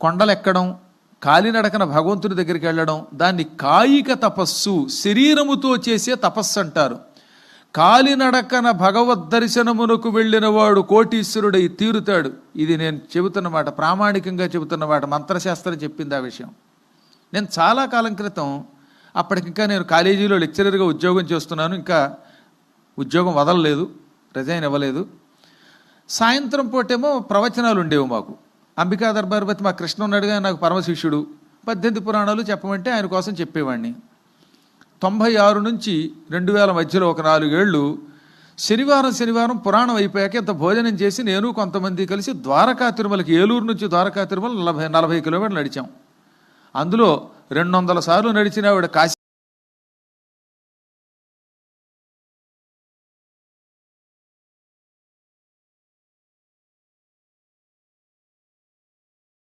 కొండలెక్కడం కాలినడకన భగవంతుడి దగ్గరికి వెళ్ళడం దాన్ని కాయిక తపస్సు శరీరముతో చేసే తపస్సు అంటారు. కాలినడకన భగవద్ దర్శనమునకు వెళ్ళిన వాడు కోటీశ్వరుడై తీరుతాడు. ఇది నేను చెబుతున్నమాట ప్రామాణికంగా చెబుతున్నమాట మంత్రశాస్త్రం చెప్పింది ఆ విషయం. నేను చాలా కాలం క్రితం అప్పటికింకా నేను కాలేజీలో లెక్చరర్గా ఉద్యోగం చేస్తున్నాను ఇంకా ఉద్యోగం వదలలేదు రిజైన్ ఇవ్వలేదు సాయంత్రం పూటేమో ప్రవచనాలు ఉండేవి మాకు. అంబికా దర్బార్పతి మా కృష్ణ ఉన్నాడుగా నాకు పరమశిష్యుడు. పద్దెనిమిది పురాణాలు చెప్పమంటే ఆయన కోసం చెప్పేవాడిని తొంభై ఆరు నుంచి రెండు వేల మధ్యలో ఒక నాలుగేళ్ళు శనివారం శనివారం పురాణం అయిపోయాక ఇంత భోజనం చేసి నేను కొంతమంది కలిసి ద్వారకా తిరుమలకి ఏలూరు నుంచి ద్వారకా తిరుమల నలభై నలభై కిలోమీటర్లు నడిచాం. అందులో రెండు వందల సార్లు నడిచిన ఆవిడ కాశీ